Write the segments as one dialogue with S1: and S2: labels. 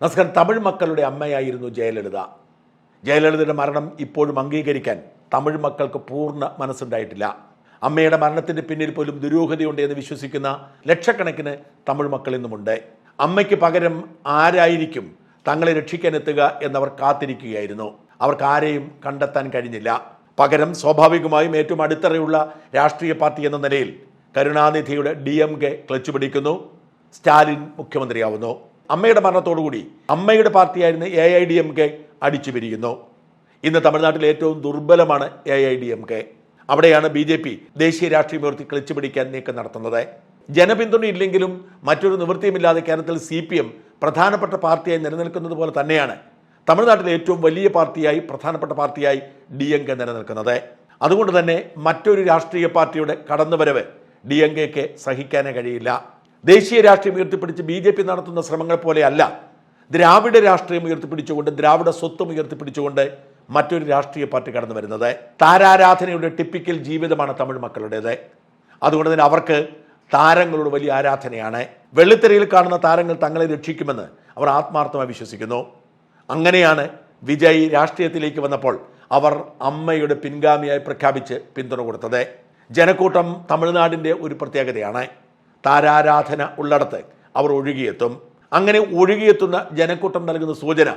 S1: നമസ്കാരം തമിഴ് മക്കളുടെ അമ്മയായിരുന്നു ജയലളിത. ജയലളിതയുടെ മരണം ഇപ്പോഴും അംഗീകരിക്കാൻ തമിഴ് മക്കൾക്ക് പൂർണ മനസ്സുണ്ടായിട്ടില്ല. അമ്മയുടെ മരണത്തിന് പിന്നിൽ പോലും ദുരൂഹതയുണ്ട് എന്ന് വിശ്വസിക്കുന്ന ലക്ഷക്കണക്കിന് തമിഴ് മക്കൾ ഇന്നുമുണ്ട്. അമ്മയ്ക്ക് പകരം ആരായിരിക്കും തങ്ങളെ രക്ഷിക്കാൻ എത്തുക എന്നവർ കാത്തിരിക്കുകയായിരുന്നു. അവർക്ക് ആരെയും കണ്ടെത്താൻ കഴിഞ്ഞില്ല. പകരം സ്വാഭാവികമായും ഏറ്റവും അടിത്തറയുള്ള രാഷ്ട്രീയ പാർട്ടി എന്ന നിലയിൽ കരുണാനിധിയുടെ ഡി എം കെ ക്ലച്ച് പിടിക്കുന്നു. സ്റ്റാലിൻ മുഖ്യമന്ത്രിയാവുന്നു. അമ്മയുടെ മരണത്തോടുകൂടി അമ്മയുടെ പാർട്ടിയായിരുന്ന A I D M K അടിച്ചു പിരിയുന്നു. ഇന്ന് തമിഴ്നാട്ടിൽ ഏറ്റവും ദുർബലമാണ് A I D M K അവിടെയാണ് ബി ജെ പി ദേശീയ രാഷ്ട്രീയ ഉയർത്തി കളിച്ചു പിടിക്കാൻ നീക്കം നടത്തുന്നത്. ജനപിന്തുണ ഇല്ലെങ്കിലും മറ്റൊരു നിവൃത്തിയുമില്ലാതെ കേരളത്തിൽ സി പി എം പ്രധാനപ്പെട്ട പാർട്ടിയായി നിലനിൽക്കുന്നത് പോലെ തന്നെയാണ് തമിഴ്നാട്ടിലെ ഏറ്റവും വലിയ പാർട്ടിയായി പ്രധാനപ്പെട്ട പാർട്ടിയായി ഡി എം കെ നിലനിൽക്കുന്നത്. അതുകൊണ്ട് തന്നെ മറ്റൊരു രാഷ്ട്രീയ പാർട്ടിയുടെ കടന്നുവരവ് ഡി എം കെക്ക് സഹിക്കാനേ കഴിയില്ല. ദേശീയ രാഷ്ട്രീയം ഉയർത്തിപ്പിടിച്ച് ബി ജെ പി നടത്തുന്ന ശ്രമങ്ങൾ പോലെയല്ല. ദ്രാവിഡ രാഷ്ട്രീയം ഉയർത്തിപ്പിടിച്ചുകൊണ്ട് ദ്രാവിഡ സ്വത്വം ഉയർത്തിപ്പിടിച്ചുകൊണ്ട് മറ്റൊരു രാഷ്ട്രീയ പാർട്ടി കടന്നു വരുന്നത് താരാരാധനയുടെ ടിപ്പിക്കൽ ജീവിതമാണ് തമിഴ് മക്കളുടേത്. അതുകൊണ്ട് തന്നെ അവർക്ക് താരങ്ങളോട് വലിയ ആരാധനയാണ്. വെള്ളിത്തിരയിൽ കാണുന്ന താരങ്ങൾ തങ്ങളെ രക്ഷിക്കുമെന്ന് അവർ ആത്മാർത്ഥമായി വിശ്വസിക്കുന്നു. അങ്ങനെയാണ് വിജയ് രാഷ്ട്രീയത്തിലേക്ക് വന്നപ്പോൾ അവർ അമ്മയുടെ പിൻഗാമിയായി പ്രഖ്യാപിച്ച് പിന്തുണ കൊടുത്തത്. ജനക്കൂട്ടം തമിഴ്നാടിന്റെ ഒരു പ്രത്യേകതയാണ്. താരാരാധന ഉള്ളിടത്ത് അവർ ഒഴുകിയെത്തും. അങ്ങനെ ഒഴുകിയെത്തുന്ന ജനക്കൂട്ടം നൽകുന്ന സൂചന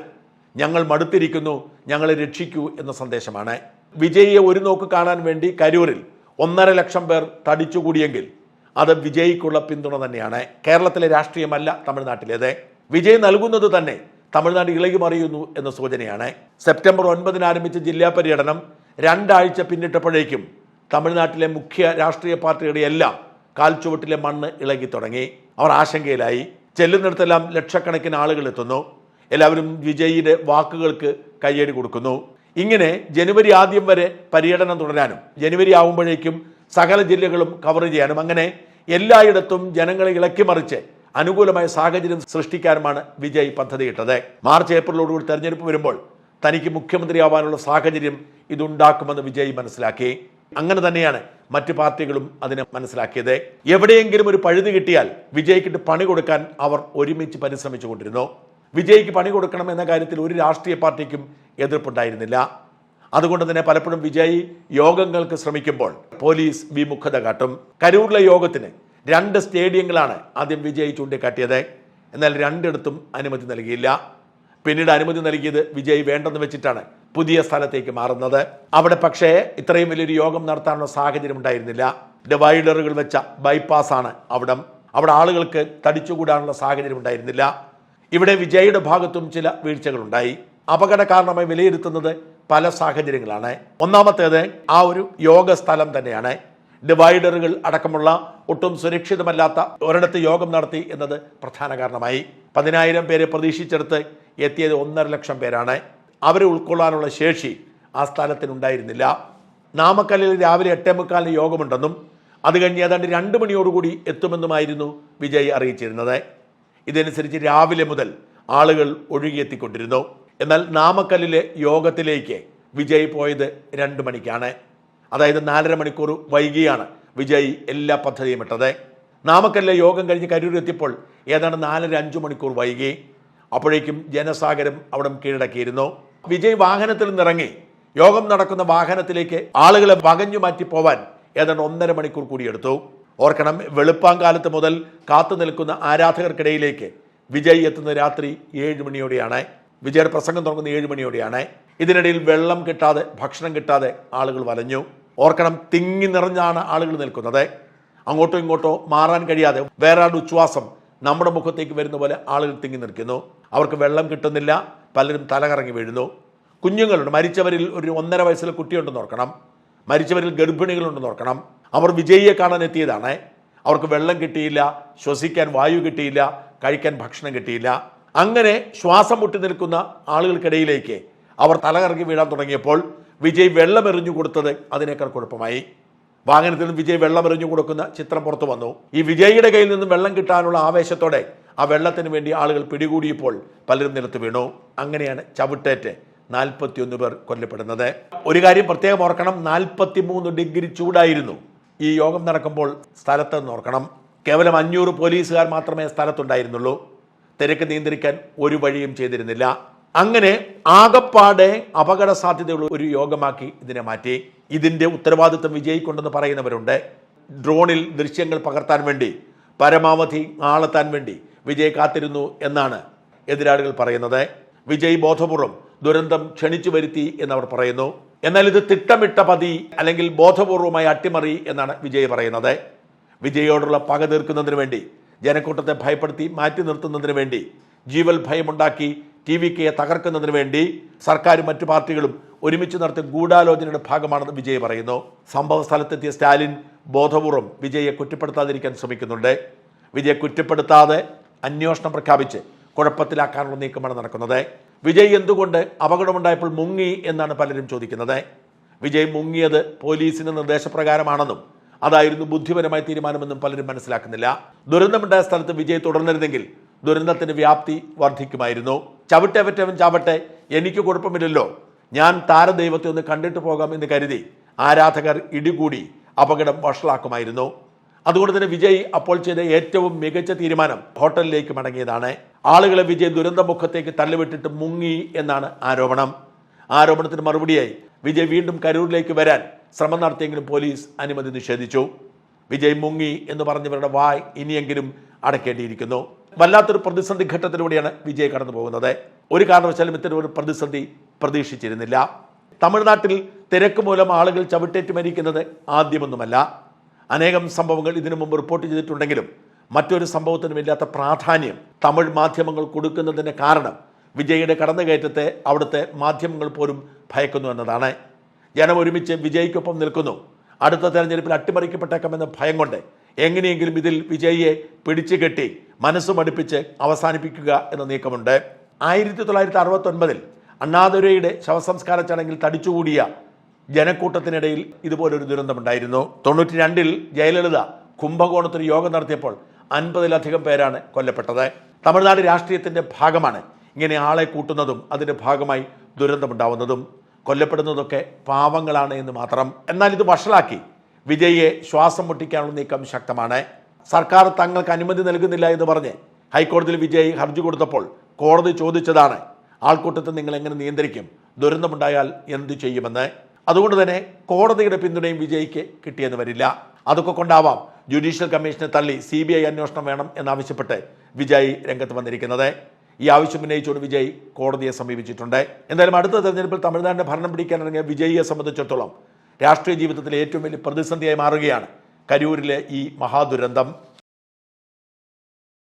S1: ഞങ്ങൾ മടുത്തിരിക്കുന്നു ഞങ്ങളെ രക്ഷിക്കൂ എന്ന സന്ദേശമാണ്. വിജയിയെ ഒരു നോക്ക് കാണാൻ വേണ്ടി കരൂരിൽ ഒന്നര ലക്ഷം പേർ തടിച്ചുകൂടിയെങ്കിൽ അത് വിജയിക്കുള്ള പിന്തുണ തന്നെയാണ്. കേരളത്തിലെ രാഷ്ട്രീയമല്ല തമിഴ്നാട്ടിലേത്. വിജയ് നൽകുന്നത് തന്നെ തമിഴ്നാട് ഇളകി മറിയുന്നു എന്ന സൂചനയാണ്. സെപ്റ്റംബർ ഒൻപതിന് ആരംഭിച്ച ജില്ലാ പര്യടനം രണ്ടാഴ്ച പിന്നിട്ടപ്പോഴേക്കും തമിഴ്നാട്ടിലെ മുഖ്യ രാഷ്ട്രീയ പാർട്ടികളുടെ എല്ലാം കാൽച്ചുവട്ടിലെ മണ്ണ് ഇളകി തുടങ്ങി. അവർ ആശങ്കയിലായി. ചെല്ലുന്നിടത്തെല്ലാം ലക്ഷക്കണക്കിന് ആളുകൾ എത്തുന്നു. എല്ലാവരും വിജയിയുടെ വാക്കുകൾക്ക് കയ്യടി കൊടുക്കുന്നു. ഇങ്ങനെ ജനുവരി ആദ്യം വരെ പര്യടനം തുടരാനും ജനുവരി ആവുമ്പോഴേക്കും സകല ജില്ലകളും കവർ ചെയ്യാനും അങ്ങനെ എല്ലായിടത്തും ജനങ്ങളെ ഇളക്കിമറിച്ച് അനുകൂലമായ സാഹചര്യം സൃഷ്ടിക്കാനുമാണ് വിജയ് പദ്ധതിയിട്ടത് മാർച്ച് ഏപ്രിലോടുകൂടി തെരഞ്ഞെടുപ്പ് വരുമ്പോൾ തനിക്ക് മുഖ്യമന്ത്രിയാവാനുള്ള സാഹചര്യം ഇതുണ്ടാക്കുമെന്ന് വിജയ് മനസ്സിലാക്കി. അങ്ങനെ തന്നെയാണ് മറ്റു പാർട്ടികളും അതിനെ മനസ്സിലാക്കിയത്. എവിടെയെങ്കിലും ഒരു പഴുതി കിട്ടിയാൽ വിജയ്ക്കിട്ട് പണി കൊടുക്കാൻ അവർ ഒരുമിച്ച് പരിശ്രമിച്ചു കൊണ്ടിരുന്നു വിജയ്ക്ക് പണി കൊടുക്കണം എന്ന കാര്യത്തിൽ ഒരു രാഷ്ട്രീയ പാർട്ടിക്കും എതിർപ്പുണ്ടായിരുന്നില്ല. അതുകൊണ്ട് തന്നെ പലപ്പോഴും വിജയ് യോഗങ്ങൾക്ക് ശ്രമിക്കുമ്പോൾ പോലീസ് വിമുഖത കാട്ടും. കരൂരിലെ യോഗത്തിന് രണ്ട് സ്റ്റേഡിയങ്ങളാണ് ആദ്യം വിജയ് ചൂണ്ടിക്കാട്ടിയത്. എന്നാൽ രണ്ടിടത്തും അനുമതി നൽകിയില്ല. പിന്നീട് അനുമതി നൽകിയത് വിജയ് വേണ്ടെന്ന് വെച്ചിട്ടാണ് പുതിയ സ്ഥലത്തേക്ക് മാറുന്നത്. അവിടെ പക്ഷേ ഇത്രയും വലിയൊരു യോഗം നടത്താനുള്ള സാഹചര്യം ഉണ്ടായിരുന്നില്ല. ഡിവൈഡറുകൾ വെച്ച ബൈപ്പാസാണ് അവിടം. അവിടെ ആളുകൾക്ക് തടിച്ചുകൂടാനുള്ള സാഹചര്യം ഉണ്ടായിരുന്നില്ല. ഇവിടെ വിജയുടെ ഭാഗത്തും ചില വീഴ്ചകളുണ്ടായി. അപകട കാരണമായി വിലയിരുത്തുന്നത് പല സാഹചര്യങ്ങളാണ്. ഒന്നാമത്തേത് ആ ഒരു യോഗ സ്ഥലം തന്നെയാണ് ഡിവൈഡറുകൾ അടക്കമുള്ള ഒട്ടും സുരക്ഷിതമല്ലാത്ത ഒരിടത്ത് യോഗം നടത്തി എന്നത് പ്രധാന കാരണമായി. പതിനായിരം പേരെ പ്രതീക്ഷിച്ചെടുത്ത് എത്തിയത് ഒന്നര ലക്ഷം പേരാണ്. അവരെ ഉൾക്കൊള്ളാനുള്ള ശേഷി ആ സ്ഥലത്തിനുണ്ടായിരുന്നില്ല നാമക്കല്ലിൽ രാവിലെ എട്ടേ മുക്കാലിന് യോഗമുണ്ടെന്നും അത് കഴിഞ്ഞ് ഏതാണ്ട് രണ്ട് മണിയോടുകൂടി എത്തുമെന്നുമായിരുന്നു വിജയ് അറിയിച്ചിരുന്നത്. ഇതനുസരിച്ച് രാവിലെ മുതൽ ആളുകൾ ഒഴുകിയെത്തിക്കൊണ്ടിരുന്നു. എന്നാൽ നാമക്കല്ലിലെ യോഗത്തിലേക്ക് വിജയ് പോയത് രണ്ട് മണിക്കാണ്. അതായത് നാലര മണിക്കൂർ വൈകിയാണ് വിജയ് എല്ലാ പദ്ധതിയും ഇട്ടത്. നാമക്കല്ലിലെ യോഗം കഴിഞ്ഞ് കരൂരെത്തിയപ്പോൾ ഏതാണ്ട് നാലര അഞ്ച് മണിക്കൂർ വൈകി. അപ്പോഴേക്കും ജനസാഗരം അവിടം കീഴടക്കിയിരുന്നു. വിജയ് വാഹനത്തിൽ നിന്നിറങ്ങി യോഗം നടക്കുന്ന വാഹനത്തിലേക്ക് ആളുകളെ വകഞ്ഞു മാറ്റി പോവാൻ ഏതാണ്ട് ഒന്നര മണിക്കൂർ കൂടി എടുത്തു. ഓർക്കണം വെളുപ്പാങ്കാലത്ത് മുതൽ കാത്തു നിൽക്കുന്ന ആരാധകർക്കിടയിലേക്ക് വിജയ് എത്തുന്ന രാത്രി ഏഴ് മണിയോടെയാണ്. വിജയുടെ പ്രസംഗം തുടങ്ങുന്ന ഏഴ് മണിയോടെയാണ്. ഇതിനിടയിൽ വെള്ളം കിട്ടാതെ ഭക്ഷണം കിട്ടാതെ ആളുകൾ വലഞ്ഞു. ഓർക്കണം തിങ്ങി നിറഞ്ഞാണ് ആളുകൾ നിൽക്കുന്നത്. അങ്ങോട്ടോ ഇങ്ങോട്ടോ മാറാൻ കഴിയാതെ വേറെ ഉച്ഛ്വാസം നമ്മുടെ മുഖത്തേക്ക് വരുന്ന പോലെ ആളുകൾ തിങ്ങി നിൽക്കുന്നു. അവർക്ക് വെള്ളം കിട്ടുന്നില്ല. പലരും തലകറങ്ങി വീഴുന്നു. കുഞ്ഞുങ്ങളുണ്ട്. മരിച്ചവരിൽ ഒരു ഒന്നര വയസ്സിലെ കുട്ടിയുണ്ടെന്ന് ഓർക്കണം. മരിച്ചവരിൽ ഗർഭിണികളുണ്ടെന്ന് ഓർക്കണം. അവർ വിജയിയെ കാണാൻ എത്തിയതാണ്. അവർക്ക് വെള്ളം കിട്ടിയില്ല. ശ്വസിക്കാൻ വായു കിട്ടിയില്ല. കഴിക്കാൻ ഭക്ഷണം കിട്ടിയില്ല. അങ്ങനെ ശ്വാസം മുട്ടി നിൽക്കുന്ന ആളുകൾക്കിടയിലേക്ക് അവർ തലകറങ്ങി വീഴാൻ തുടങ്ങിയപ്പോൾ വിജയ് വെള്ളം എറിഞ്ഞു കൊടുത്തത് അതിനേക്കാൾ കുഴപ്പമായി. വാഹനത്തിൽ നിന്ന് വിജയ് വെള്ളം എറിഞ്ഞു കൊടുക്കുന്ന ചിത്രം പുറത്തു വന്നു. ഈ വിജയിയുടെ കയ്യിൽ നിന്നും വെള്ളം കിട്ടാനുള്ള ആവേശത്തോടെ ആ വെള്ളത്തിന് വേണ്ടി ആളുകൾ പിടികൂടിയപ്പോൾ പലരും നിലത്ത് വീണു. അങ്ങനെയാണ് ചവിട്ടേറ്റ് നാൽപ്പത്തിയൊന്ന് പേർ കൊല്ലപ്പെടുന്നത്. ഒരു കാര്യം പ്രത്യേകം ഓർക്കണം നാൽപ്പത്തി മൂന്ന് ഡിഗ്രി ചൂടായിരുന്നു. ഈ യോഗം നടക്കുമ്പോൾ സ്ഥലത്ത് ഓർക്കണം. കേവലം അഞ്ഞൂറ് പോലീസുകാർ മാത്രമേ സ്ഥലത്തുണ്ടായിരുന്നുള്ളൂ. തിരക്ക് നിയന്ത്രിക്കാൻ ഒരു വഴിയും ചെയ്തിരുന്നില്ല. അങ്ങനെ ആകപ്പാടെ അപകട സാധ്യതയുള്ള ഒരു യോഗമാക്കി ഇതിനെ മാറ്റി. ഇതിന്റെ ഉത്തരവാദിത്വം വിജയിക്കൊണ്ടെന്ന് പറയുന്നവരുണ്ട്. ഡ്രോണിൽ ദൃശ്യങ്ങൾ പകർത്താൻ വേണ്ടി പരമാവധി ആളെത്താൻ വേണ്ടി വിജയ് കാത്തിരുന്നു എന്നാണ് എതിരാളികൾ പറയുന്നത്. വിജയ് ബോധപൂർവം ദുരന്തം ക്ഷണിച്ചു വരുത്തി എന്നവർ പറയുന്നു. എന്നാൽ ഇത് തിട്ടമിട്ട പതി അല്ലെങ്കിൽ ബോധപൂർവമായി അട്ടിമറി എന്നാണ് വിജയ് പറയുന്നത്. വിജയോടുള്ള പക തീർക്കുന്നതിന് വേണ്ടി ജനക്കൂട്ടത്തെ ഭയപ്പെടുത്തി മാറ്റി നിർത്തുന്നതിന് വേണ്ടി ജീവൽ ഭയമുണ്ടാക്കി ടി വി കെയെ തകർക്കുന്നതിന് വേണ്ടി സർക്കാരും മറ്റു പാർട്ടികളും ഒരുമിച്ച് നടത്തിയ ഗൂഢാലോചനയുടെ ഭാഗമാണെന്ന് വിജയ് പറയുന്നു. സംഭവ സ്ഥലത്തെത്തിയ സ്റ്റാലിൻ ബോധപൂർവം വിജയെ കുറ്റപ്പെടുത്താതിരിക്കാൻ ശ്രമിക്കുന്നുണ്ട്. വിജയെ കുറ്റപ്പെടുത്താതെ അന്വേഷണം പ്രഖ്യാപിച്ച് കുഴപ്പത്തിലാക്കാനുള്ള നീക്കമാണ് നടക്കുന്നത്. വിജയ് എന്തുകൊണ്ട് അപകടമുണ്ടായപ്പോൾ മുങ്ങി എന്നാണ് പലരും ചോദിക്കുന്നത്. വിജയ് മുങ്ങിയത് പോലീസിന്റെ നിർദ്ദേശപ്രകാരമാണെന്നും അതായിരുന്നു ബുദ്ധിപരമായ തീരുമാനമെന്നും പലരും മനസ്സിലാക്കുന്നില്ല. ദുരന്തമുണ്ടായ സ്ഥലത്ത് വിജയ് തുടർന്നിരുന്നെങ്കിൽ ദുരന്തത്തിന്റെ വ്യാപ്തി വർദ്ധിക്കുമായിരുന്നു. ചവിട്ടെ പറ്റവൻ ചാവട്ടെ എനിക്ക് കുഴപ്പമില്ലല്ലോ. ഞാൻ താരദൈവത്തെ ഒന്ന് കണ്ടിട്ട് പോകാം എന്ന് കരുതി ആരാധകർ ഇടികൂടി അപകടം വഷളാക്കുമായിരുന്നു. അതുകൊണ്ട് തന്നെ വിജയ് അപ്പോൾ ചെയ്ത ഏറ്റവും മികച്ച തീരുമാനം ഹോട്ടലിലേക്ക് മടങ്ങിയതാണ്. ആളുകളെ വിജയ് ദുരന്തമുഖത്തേക്ക് തള്ളിവിട്ടിട്ട് മുങ്ങി എന്നാണ് ആരോപണം. ആരോപണത്തിന് മറുപടിയായി വിജയ് വീണ്ടും കരൂരിലേക്ക് വരാൻ ശ്രമം നടത്തിയെങ്കിലും പോലീസ് അനുമതി നിഷേധിച്ചു. വിജയ് മുങ്ങി എന്ന് പറഞ്ഞവരുടെ വായ് ഇനിയെങ്കിലും അടക്കേണ്ടിയിരിക്കുന്നു. വല്ലാത്തൊരു പ്രതിസന്ധി ഘട്ടത്തിലൂടെയാണ് വിജയ് കടന്നു പോകുന്നത്. ഒരു കാരണവശാലും ഇത്തരം ഒരു പ്രതിസന്ധി പ്രതീക്ഷിച്ചിരുന്നില്ല. തമിഴ്നാട്ടിൽ തിരക്ക് മൂലം ആളുകൾ ചവിട്ടേറ്റ് മരിക്കുന്നത് ആദ്യമൊന്നുമല്ല. അനേകം സംഭവങ്ങൾ ഇതിനു മുമ്പ് റിപ്പോർട്ട് ചെയ്തിട്ടുണ്ടെങ്കിലും മറ്റൊരു സംഭവത്തിനും ഇല്ലാത്ത പ്രാധാന്യം തമിഴ് മാധ്യമങ്ങൾ കൊടുക്കുന്നതിന് കാരണം വിജയിയുടെ കടന്നുകയറ്റത്തെ അവിടുത്തെ മാധ്യമങ്ങൾ പോലും ഭയക്കുന്നു എന്നതാണ്. ജനം ഒരുമിച്ച് വിജയ്ക്കൊപ്പം നിൽക്കുന്നു. അടുത്ത തെരഞ്ഞെടുപ്പിൽ അട്ടിമറിക്കപ്പെട്ടേക്കാമെന്ന ഭയം കൊണ്ട് എങ്ങനെയെങ്കിലും ഇതിൽ വിജയിയെ പിടിച്ചു കെട്ടി മനസ്സ് മടുപ്പിച്ച് അവസാനിപ്പിക്കുക എന്ന നീക്കമുണ്ട്. ആയിരത്തി തൊള്ളായിരത്തി അറുപത്തൊൻപതിൽ അണ്ണാദുരയുടെ ശവസംസ്കാര ചടങ്ങിൽ തടിച്ചുകൂടിയ ജനക്കൂട്ടത്തിനിടയിൽ ഇതുപോലൊരു ദുരന്തമുണ്ടായിരുന്നു. തൊണ്ണൂറ്റി രണ്ടിൽ ജയലളിത കുംഭകോണത്തിന് യോഗം നടത്തിയപ്പോൾ അൻപതിലധികം പേരാണ് കൊല്ലപ്പെട്ടത്. തമിഴ്നാട് രാഷ്ട്രീയത്തിന്റെ ഭാഗമാണ് ഇങ്ങനെ ആളെ കൂട്ടുന്നതും അതിന്റെ ഭാഗമായി ദുരന്തമുണ്ടാവുന്നതും. കൊല്ലപ്പെടുന്നതൊക്കെ പാവങ്ങളാണ് എന്ന് മാത്രം. എന്നാൽ ഇത് വഷളാക്കി. വിജയിയെ ശ്വാസം മുട്ടിക്കാനുള്ള നീക്കം ശക്തമാണ്. സർക്കാർ തങ്ങൾക്ക് അനുമതി നൽകുന്നില്ല എന്ന് പറഞ്ഞ് ഹൈക്കോടതിയിൽ വിജയ് ഹർജി കൊടുത്തപ്പോൾ കോടതി ചോദിച്ചതാണ് ആൾക്കൂട്ടത്തെ നിങ്ങൾ എങ്ങനെ നിയന്ത്രിക്കും? ദുരന്തമുണ്ടായാൽ എന്തു ചെയ്യുമെന്ന്? അതുകൊണ്ട് തന്നെ കോടതിയുടെ പിന്തുണയും വിജയ്ക്ക് കിട്ടിയെന്ന് വരില്ല. അതൊക്കെ കൊണ്ടാവാം ജുഡീഷ്യൽ കമ്മീഷനെ തള്ളി സി ബി ഐ അന്വേഷണം വേണം എന്നാവശ്യപ്പെട്ട് വിജയ് രംഗത്ത് വന്നിരിക്കുന്നത്. ഈ ആവശ്യം ഉന്നയിച്ചുകൊണ്ട് വിജയ് കോടതിയെ സമീപിച്ചിട്ടുണ്ട്. എന്തായാലും അടുത്ത തെരഞ്ഞെടുപ്പിൽ തമിഴ്നാടിന്റെ ഭരണം പിടിക്കാനിറങ്ങിയ വിജയിയെ സംബന്ധിച്ചിടത്തോളം രാഷ്ട്രീയ ജീവിതത്തിലെ ഏറ്റവും വലിയ പ്രതിസന്ധിയായി മാറുകയാണ് കരൂരിലെ ഈ മഹാദുരന്തം.